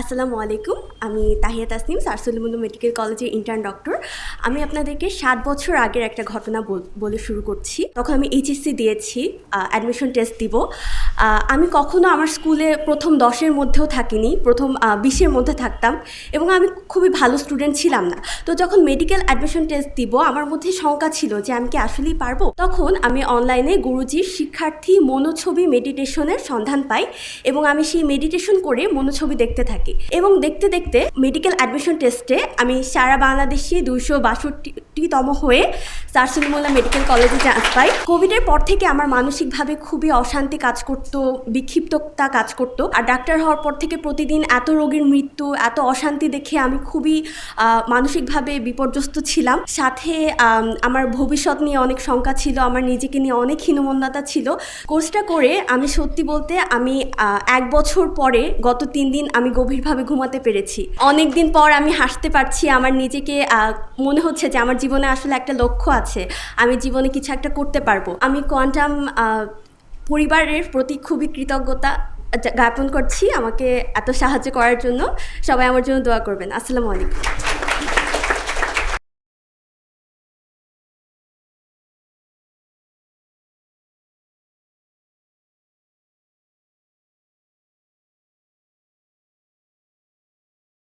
আসসালামু আলাইকুম। আমি তাহিয়া তাসনিম সারসুলিমুল্লু মেডিকেল কলেজের ইন্টার্ন ডক্টর আমি আপনাদেরকে সাত বছর আগের একটা ঘটনা বল- বলে শুরু করছি। তখন আমি এইচএসসি দিয়েছি অ্যাডমিশন টেস্ট দিব। আমি কখনো আমার স্কুলে প্রথম দশের মধ্যেও থাকিনি, প্রথম বিশের মধ্যে থাকতাম এবং আমি খুবই ভালো স্টুডেন্ট ছিলাম না। তো যখন মেডিকেল অ্যাডমিশন টেস্ট দিব, আমার মধ্যে শঙ্কা ছিল যে আমি কি আসলেই পারব? তখন আমি অনলাইনে গুরুজির শিক্ষার্থী মনোছবি মেডিটেশনের সন্ধান পাই এবং আমি সেই মেডিটেশন করে মনোছবি দেখতে থাকি। এবং দেখতে দেখতে মেডিকেল অ্যাডমিশন টেস্টে আমি সারা বাংলাদেশে দুইশো বাষট্টিতম হয়ে সারসুলিমোল্লা মেডিকেল কলেজে চান্স পাই কোভিডের পর থেকে আমার মানসিকভাবে খুবই অশান্তি কাজ করতো, বিক্ষিপ্ততা কাজ করতো। আর ডাক্তার হওয়ার পর থেকে প্রতিদিন এত রোগীর মৃত্যু, এত অশান্তি দেখে আমি খুবই মানসিকভাবে বিপর্যস্ত ছিলাম। সাথে আমার ভবিষ্যৎ নিয়ে অনেক শঙ্কা ছিল, আমার নিজেকে নিয়ে অনেক হীনমন্যতা ছিল। কোর্সটা করে আমি সত্যি বলতে আমি এক বছর পরে গত তিন দিন আমি গভীরভাবে ঘুমাতে পেরেছি। অনেক দিন পর আমি হাসতে পারছি, আমার নিজেকে মনে হচ্ছে যে আমার জীবনে আসলে একটা লক্ষ্য আছে। আমি জীবনে কিছু একটা করতে পারব। আমি কোয়ান্টাম পরিবারের প্রতি খুবই কৃতজ্ঞতা জ্ঞাপন করছি আমাকে এত সাহায্য করার জন্য। সবাই আমার জন্য দোয়া করবেন। আসসালামু আলাইকুম।